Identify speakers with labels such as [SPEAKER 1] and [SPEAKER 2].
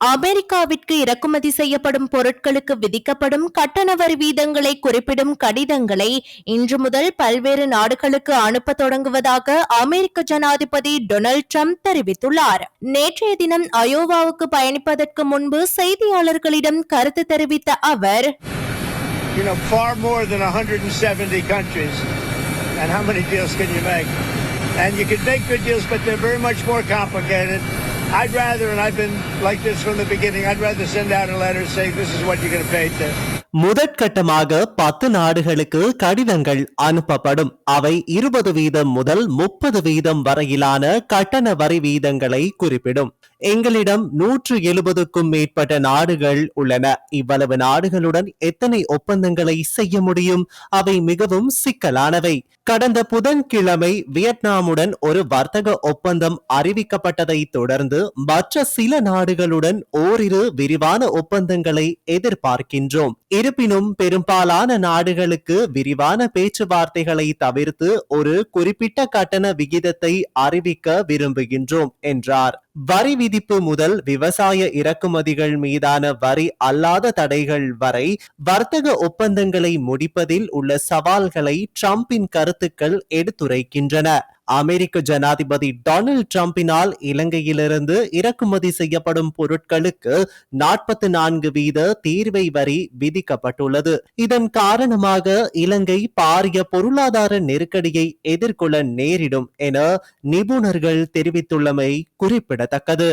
[SPEAKER 1] அமெரிக்காவிற்கு இறக்குமதி செய்யப்படும் பொருட்களுக்கு விதிக்கப்படும் கட்டண வரி வீதங்களை குறிப்பிடும் கடிதங்களை இன்று முதல் பல்வேறு நாடுகளுக்கு அனுப்ப தொடங்குவதாக அமெரிக்க ஜனாதிபதி டொனால்ட் ட்ரம்ப் தெரிவித்துள்ளார் நேற்றைய தினம் அயோவாவுக்கு பயணிப்பதற்கு முன்பு செய்தியாளர்களிடம் கருத்து தெரிவித்த அவர்
[SPEAKER 2] you know, far more than 170 countries. And how many deals can you make? And you can make good deals, but they're very much more complicated. I'd rather, and I've been like this from the beginning, I'd rather send out a letter saying this is what you're going to pay to.
[SPEAKER 3] முதற்கட்டமாக பத்து நாடுகளுக்கு கடிதங்கள் அனுப்பப்படும் அவை இருபது வீதம் முதல் முப்பது வீதம் வரையிலான கட்டண வரி வீதங்களை குறிப்பிடும் எங்களிடம் நூற்று எழுபதுக்கும் மேற்பட்ட நாடுகள் உள்ளன. இவ்வளவு நாடுகளுடன் எத்தனை ஒப்பந்தங்களை செய்ய முடியும்? அவை மிகவும் சிக்கலானவை. கடந்த புதன்கிழமை வியட்நாமுடன் ஒரு வர்த்தக ஒப்பந்தம் அறிவிக்கப்பட்டதை தொடர்ந்து மற்ற சில நாடுகளுடன் ஓரிரு விரிவான ஒப்பந்தங்களை எதிர்பார்க்கின்றோம். இருப்பினும் பெரும்பாலான நாடுகளுக்கு விரிவான பேச்சுவார்த்தைகளை தவிர்த்து ஒரு குறிப்பிட்ட கட்டண விகிதத்தை அறிவிக்க விரும்புகின்றோம் என்றார். வரி விதிப்பு முதல் விவசாய இறக்குமதிகள் மீதான வரி அல்லாத தடைகள் வரை வர்த்தக ஒப்பந்தங்களை முடிப்பதில் உள்ள சவால்களை ட்ரம்பின் கருத்துக்கள் எடுத்துரைக்கின்றன. அமெரிக்க ஜனாதிபதி டொனால்ட் ட்ரம்பினால் இலங்கையிலிருந்து இறக்குமதி செய்யப்படும் பொருட்களுக்கு நாற்பத்தி நான்கு வீத தீர்வை வரி விதிக்கப்பட்டுள்ளது. இதன் காரணமாக இலங்கை பாரிய பொருளாதார நெருக்கடியை எதிர்கொள்ள நேரிடும் என நிபுணர்கள் தெரிவித்துள்ளமை குறிப்பிடத்தக்கது.